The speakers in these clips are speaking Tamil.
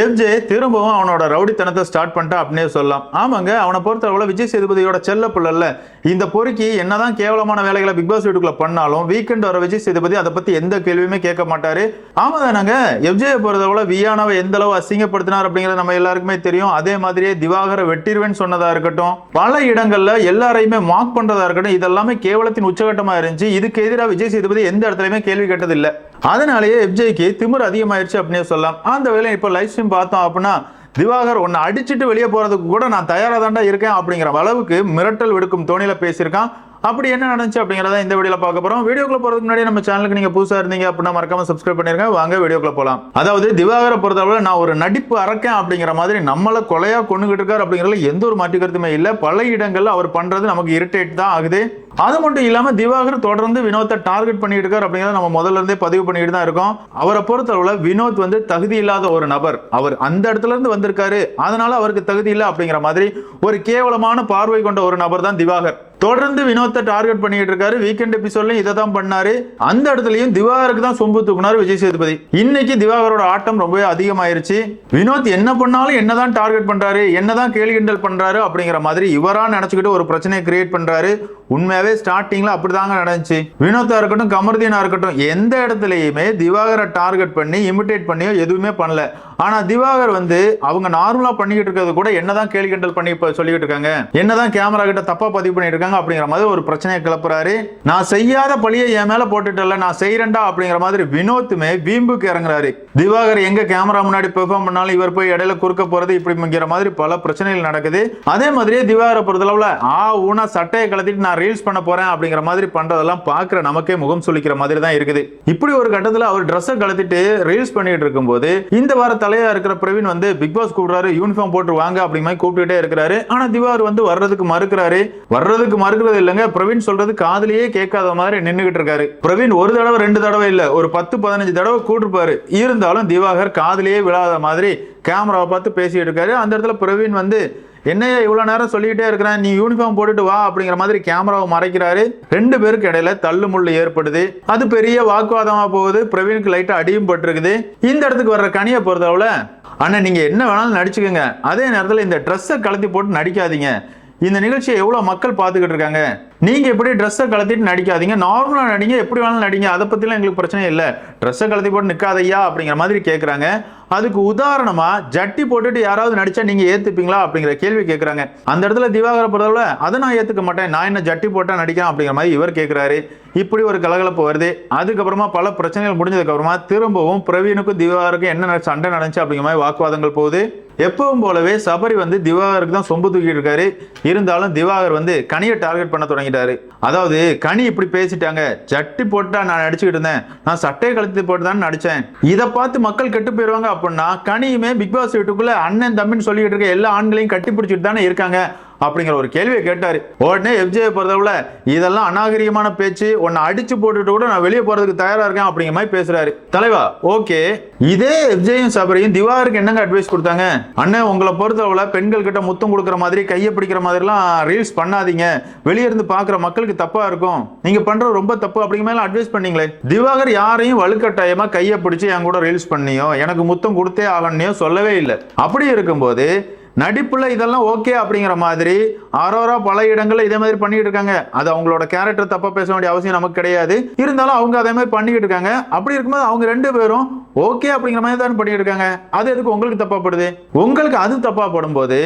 எஃப்ஜே திரும்பவும் அவனோட ரவுடித்தனத்தை ஸ்டார்ட் பண்ணிட்டா அப்படின்னே சொல்லலாம். ஆமாங்க அவனை பொறுத்தளவுல விஜய் சேதுபதியோட செல்ல பிள்ளை இந்த பொறுக்கி என்னதான் கேவலமான வேலைகளை பிக் பாஸ் வீட்டுக்குள்ள பண்ணாலும் வீக்கெண்ட் வர விஜய் சேதுபதி அதை பத்தி எந்த கேள்வியுமே கேட்க மாட்டாரு. ஆமா தானங்க எஃப்ஜே பொறுத்தளவுல வியானாவை எந்த அளவு அசிங்கப்படுத்தினார் அப்படிங்கிறது நம்ம எல்லாருக்குமே தெரியும். அதே மாதிரியே திவாகரை வெட்டிடுவேன்னு சொன்னதா இருக்கட்டும் பல இடங்கள்ல எல்லாரையுமே மார்க் பண்றதா இருக்கட்டும் இதெல்லாமே கேவலத்தின் உச்சகட்டமா இருந்துச்சு. இதுக்கு எதிராக விஜய் சேதுபதி எந்த இடத்துலயுமே கேள்வி கேட்டதில்லை. அதனாலேயே எஃப்ஜேக்கு திமிர் அதிகமாயிருச்சு அப்படின்னே சொல்லலாம். அந்த வேலை இப்போ லைஃப் ஸ்ட்ரீம் பார்த்தோம் அப்படின்னா திவாகர் உன்னை அடிச்சுட்டு வெளியே போகிறதுக்கு கூட நான் தயாராக தாண்டா இருக்கேன் அப்படிங்கிற அளவுக்கு மிரட்டல் விடுக்கும் தோணியில் பேசியிருக்கான். அப்படி என்ன நடந்துச்சு அப்படிங்கிறத இந்த வீடியோல பார்க்க போறோம். வீடியோக்குள்ள போறதுக்கு முன்னாடி நம்ம சேனலுக்கு நீங்க புதுசா இருந்தீங்க அப்படின்னா மறக்காம சப்ஸ்கிரைப் பண்ணிருங்க. வாங்க வீடியோக்குள்ள போலாம். அதாவது திவாகரை பொறுத்தளவுல நான் ஒரு நடிப்பு அறக்கேன் அப்படிங்கிற மாதிரி நம்மள கொலையா கொண்டுகிட்டு இருக்காரு அப்படிங்கறதுல எந்த ஒரு மாற்று கருத்துமே இல்ல. பல இடங்கள்ல அவர் பண்றது நமக்கு இரிட்டேட் தான் ஆகுது. அது மட்டும் இல்லாம திவாகர் தொடர்ந்து வினோத்தை டார்கெட் பண்ணிட்டு இருக்காரு அப்படிங்கறத நம்ம முதல்ல இருந்தே பதிவு பண்ணிட்டு தான் இருக்கோம். அவரை பொறுத்தளவுல வினோத் வந்து தகுதி இல்லாத ஒரு நபர். அவர் அந்த இடத்துல இருந்து வந்திருக்காரு. அதனால அவருக்கு தகுதி இல்லை அப்படிங்கிற மாதிரி ஒரு கேவலமான பார்வை கொண்ட ஒரு நபர் தான் திவாகர். தொடர்ந்து வினோத்தை டார்கெட் பண்ணிட்டு இருக்காரு. வீக்கெண்ட் எபிசோட்லயும் இதை தான் பண்ணாரு. அந்த இடத்துலயும் திவாகருக்கு தான் சொம்பு தூக்குனாரு விஜய் சேதுபதி. இன்னைக்கு திவாகரோட ஆட்டம் ரொம்பவே அதிகமாயிருச்சு. வினோத் என்ன பண்ணாலும் என்னதான் டார்கெட் பண்றாரு என்னதான் கேலி கிண்டல் பண்றாரு அப்படிங்கிற மாதிரி இவரா நினைச்சுக்கிட்டு ஒரு பிரச்சனையை கிரியேட் பண்றாரு. உண்மையாவே ஸ்டார்டிங்ல அப்படிதாங்க நடந்துச்சு. வினோத்தா இருக்கட்டும் கமர்தீனா இருக்கட்டும் எந்த இடத்துலயுமே திவாகரை டார்கெட் பண்ணி இமிட்டேட் பண்ணியோ எதுவுமே பண்ணல. ஆனா திவாகர் வந்து அவங்க நார்மலா பண்ணிக்கிட்டு இருக்கிறது கூட என்னதான் கேள்வி கிண்டல் பண்ணி இப்ப சொல்லிக்கிட்டு இருக்காங்க? என்னதான் கேமரா கிட்ட தப்பா பதிவு பண்ணிட்டு இருக்காங்க அப்படிங்கிற மாதிரி ஒரு பிரச்சனையை கிளப்புறாரு. நான் செய்யாத பழியை என் மேல போட்டுட்டல நான் செய்யறேன்டா அப்படிங்கிற மாதிரி வினோத்துமே வீம்புக்கு இறங்குறாரு. திவாகர் எங்க கேமரா முன்னாடி பெர்ஃபார்ம் பண்ணாலும் இவர் போய் இடையில குறுக்க போறது இப்படிங்கிற மாதிரி பல பிரச்சனைகள் நடக்குது. அதே மாதிரியே திவாகரை பொறுத்தளவுல ஆ ஊனா சட்டையை கலத்திட்டு நான் ரீல்ஸ் பண்ண போறேன் அப்படிங்கிற மாதிரி பண்றதெல்லாம் பாக்குற நமக்கே முகம் சொல்லிக்கிற மாதிரி தான் இருக்குது. இப்படி ஒரு கட்டத்துல அவர் ட்ரெஸ்ஸை கலத்திட்டு ரீல்ஸ் பண்ணிட்டு இருக்கும்போது இந்த வார தலையா இருக்கிற பிரவீன் வந்து பிக் பாஸ் கூப்பிடுறாரு யூனிஃபார்ம் போட்டு வாங்க அப்படிங்க மாதிரி கூப்பிட்டுட்டே இருக்கிறாரு. ஆனா திவார் வந்து வர்றதுக்கு மறுக்கிறாரு. வர்றதுக்கு மறுக்கிறது இல்லைங்க. பிரவீன் சொல்றது காதலியே கேட்காத மாதிரி நின்றுகிட்டு இருக்காரு. பிரவீன் ஒரு தடவை ரெண்டு தடவை இல்ல ஒரு பத்து பதினஞ்சு தடவை கூட்டிருப்பாரு இருந்தாலும் திவாகர் காதலியே விழாத மாதிரி கேமராவை பார்த்து பேசிட்டு இருக்காரு. அந்த இடத்துல பிரவீன் வந்து என்னையா இவ்வளோ நேரம் சொல்லிக்கிட்டே இருக்கிறேன். நீ யூனிஃபார்ம் போட்டுட்டு வா அப்படிங்கிற மாதிரி கேமராவை மறைக்கிறாரு. ரெண்டு பேருக்கு இடையில தள்ளு முள்ளு ஏற்படுது. அது பெரிய வாக்குவாதமாக போகுது. பிரவீனுக்கு லைட்டாக அடியும் பட்டிருக்குது. இந்த இடத்துக்கு வர்ற கனியை பொறுத்தளவுல அண்ணா நீங்கள் என்ன வேணாலும் நடிச்சுக்கோங்க. அதே நேரத்தில் இந்த ட்ரெஸ்ஸை கலத்தி போட்டு நடிக்காதீங்க. இந்த நிகழ்ச்சியை எவ்வளோ மக்கள் பார்த்துக்கிட்டு இருக்காங்க. நீங்கள் எப்படி ட்ரெஸ்ஸை கலத்திட்டு நடிக்காதீங்க. நார்மலாக நடிங்க எப்படி வேணாலும் நடிங்க. அதை பற்றிலாம் எங்களுக்கு பிரச்சனை இல்லை. ட்ரெஸ்ஸை கலத்தி போட்டு நிக்காதையா அப்படிங்கிற மாதிரி கேட்குறாங்க அதுக்கு உதாரணமாக ஜட்டி போட்டுட்டு யாராவது நடித்தா நீங்கள் ஏற்றுப்பீங்களா அப்படிங்கிற கேள்வி கேட்குறாங்க அந்த இடத்துல திவாகர பொறுத்தவரை அதை நான் ஏற்றுக்க மாட்டேன். நான் என்ன ஜட்டி போட்டால் நடிக்கிறேன் அப்படிங்கிற மாதிரி இவர் கேட்குறாரு இப்படி ஒரு கலகலப்பு வருது. அதுக்கப்புறமா பல பிரச்சனைகள் முடிஞ்சதுக்கப்புறமா திரும்பவும் பிரவீனுக்கும் திவாகருக்கும் என்ன நட- சண்டை நடந்துச்சு அப்படிங்கிற மாதிரி வாக்குவாதங்கள் போகுது. எப்பவும் போலவே சபரி வந்து திவாகருக்கு தான் சொம்பு தூக்கிட்டு இருக்காரு. இருந்தாலும் திவாகர் வந்து கனியை டார்கெட் பண்ண பண்ணிட்டாரு. அதாவது கனி இப்படி பேசிட்டாங்க. சட்டி போட்டா நான் நடிச்சுக்கிட்டு இருந்தேன். நான் சட்டையை கழுத்து போட்டு தான் நடிச்சேன். இதை பார்த்து மக்கள் கெட்டு போயிடுவாங்க அப்படின்னா கனியுமே பிக் பாஸ் வீட்டுக்குள்ள அண்ணன் தம்பின்னு சொல்லிக்கிட்டு இருக்க எல்லா ஆண்களையும் கட்டி பிடிச்சிட்டு தானே இருக்காங்க. அப்படிங்கிற ஒரு கேள்வியை கேட்டார். உடனே எஃப்ஜே பொறுத்தவரை இதெல்லாம் அநாகரிகமான பேச்சு உன்னை அடிச்சு போட்டுட்டு கூட நான் வெளியே போறதுக்கு தயாராக இருக்கேன் அப்படிங்கிற மாதிரி பேசுறாரு. தலைவா ஓகே. இதே எஃப்ஜேயும் சபரியும் திவாகருக்கு என்னங்க அட்வைஸ் கொடுத்தாங்க? அண்ணன் உங்களை பொறுத்தவரை பெண்கள் கிட்ட முத்தம் கொடுக்குற மாதிரி கையை பிடிக்கிற மாதிரிலாம் ரீல்ஸ் பண்ணாதீங்க. வெளியே இருந்து பாக்குற மக்களுக்கு தப்பா இருக்கும். நீங்க பண்ணுற ரொம்ப தப்பு அப்படிங்கிற மாதிரி அட்வைஸ் பண்ணீங்களே. திவாகர் யாரையும் வலுக்கட்டாயமா கையை பிடிச்சு என் கூட ரீல்ஸ் பண்ணியோ எனக்கு முத்தம் கொடுத்தே ஆகணும்னோ சொல்லவே இல்லை. அப்படி இருக்கும்போது நடிப்பில் இதெல்லாம் ஓகே அப்படிங்கிற மாதிரி ஆரோரா பல இடங்களில் இதே மாதிரி பண்ணிட்டு இருக்காங்க. அது அவங்களோட கேரக்டர் தப்பாக பேச வேண்டிய அவசியம் நமக்கு கிடையாது. இருந்தாலும் அவங்க அதே மாதிரி பண்ணிக்கிட்டு இருக்காங்க. அப்படி இருக்கும்போது அவங்க ரெண்டு பேரும் ஓகே அப்படிங்கிற மாதிரி தான் பண்ணிட்டு இருக்காங்க. அது எதுக்கு உங்களுக்கு தப்பாப்படுது உங்களுக்கு அது தப்பாக படும்போது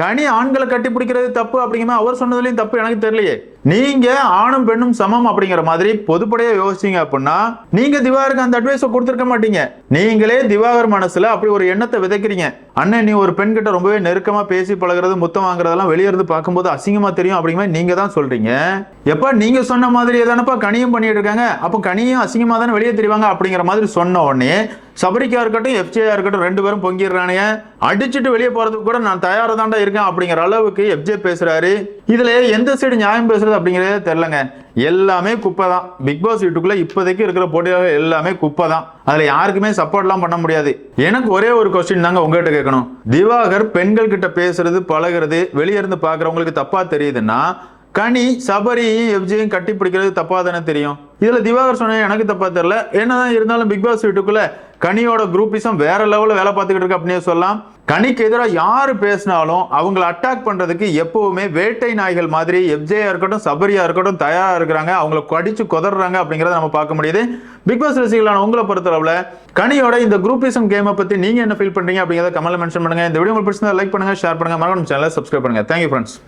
கனி ஆண்களை கட்டி பிடிக்கிறது தப்பு அப்படிங்கிற மாதிரி அவர் சொன்னதுலேயும் தப்பு எனக்கு தெரியலையே. நீங்கள் ஆணும் பெண்ணும் சமம் அப்படிங்கிற மாதிரி பொதுப்படையாக யோசிச்சீங்க அப்படின்னா நீங்கள் திவாகருக்கு அந்த அட்வைஸை கொடுத்துருக்க மாட்டீங்க. நீங்களே திவாகர் மனசில் அப்படி ஒரு எண்ணத்தை விதைக்கிறீங்க. அண்ணன் நீ ஒரு பெண்கிட்ட ரொம்பவே நெருக்கமாக பேசி பழகுறது முத்தம் வாங்குறதெல்லாம் வெளியேறது பார்க்கும்போது அசிங்கமாக தெரியும் அப்படிங்கிற மாதிரி நீங்கள் தான் சொல்கிறீங்க எப்போ நீங்கள் சொன்ன மாதிரி தானப்பா கனியும் பண்ணிட்டு இருக்காங்க? அப்போ கனியும் அசிங்கமாக தானே வெளியே தெரிவாங்க அப்படிங்கிற மாதிரி சொன்ன உடனே சபரிக்கா இருக்கட்டும் எஃப்ஜேயா இருக்கட்டும் ரெண்டு பேரும் பொங்கிடுறானுங்க. அடிச்சுட்டு வெளியே போகிறதுக்கு கூட நான் தயாராக தாண்டா இருக்கேன் அப்படிங்கிற அளவுக்கு எஃப்ஜே பேசுகிறாரு இதில் எந்த சைடு நியாயம் பேசுறது அப்படிங்கிறதே தெரிலங்க எல்லாமே குப்பை தான் பிக் பாஸ் வீட்டுக்குள்ள இப்போதைக்கு இருக்கிற போட்டியாளர்கள் எல்லாமே குப்பை தான் அதில் யாருக்குமே சப்போர்ட்லாம் பண்ண முடியாது. எனக்கு ஒரே ஒரு கொஸ்டின் தாங்க உங்ககிட்ட கேட்கணும். திவாகர் பெண்கள் கிட்ட பேசுறது பழகுறது வெளியே இருந்து பார்க்குறவங்களுக்கு தப்பாக தெரியுதுன்னா கனி சபரியும் எஃப்ஜியும் கட்டி பிடிக்கிறது தப்பாக தானே தெரியும். இதில் திவாகர் சொன்ன எனக்கு தப்பாக தெரில என்னதான் இருந்தாலும் பிக் பாஸ் வீட்டுக்குள்ள கனியோட குரூப்பிசம் வேற லெவலில் வேலை பார்த்துக்கிட்டு இருக்கு அப்படின்னு சொல்லலாம். கனிக்கு எதிராக யார் பேசினாலும் அவங்கள அட்டாக் பண்ணுறதுக்கு எப்போவுமே வேட்டை நாய்கள் மாதிரி எஃப்ஜேயா இருக்கட்டும் சபரியா இருக்கட்டும் தயாராக இருக்கிறாங்க. அவங்கள கடிச்சு கொதறாங்க அப்படிங்கிறத நம்ம பார்க்க முடியுது. பிக் பாஸ் ரசிகர்களான உங்களை பொறுத்தளவில் கனியோட இந்த குரூப்பிசம் கேமை பற்றி நீங்கள் என்ன ஃபீல் பண்ணுறீங்க அப்படிங்கிறத கமெண்ட்ல மென்ஷன் பண்ணுங்க. இந்த வீடியோ உங்களுக்கு பிடிச்சிருந்தா லைக் பண்ணுங்கள் ஷேர் பண்ணுங்கள் மறக்காம சேனலை சப்ஸ்கிரைப் பண்ணுங்கள் தேங்க்யூ ஃப்ரெண்ட்ஸ்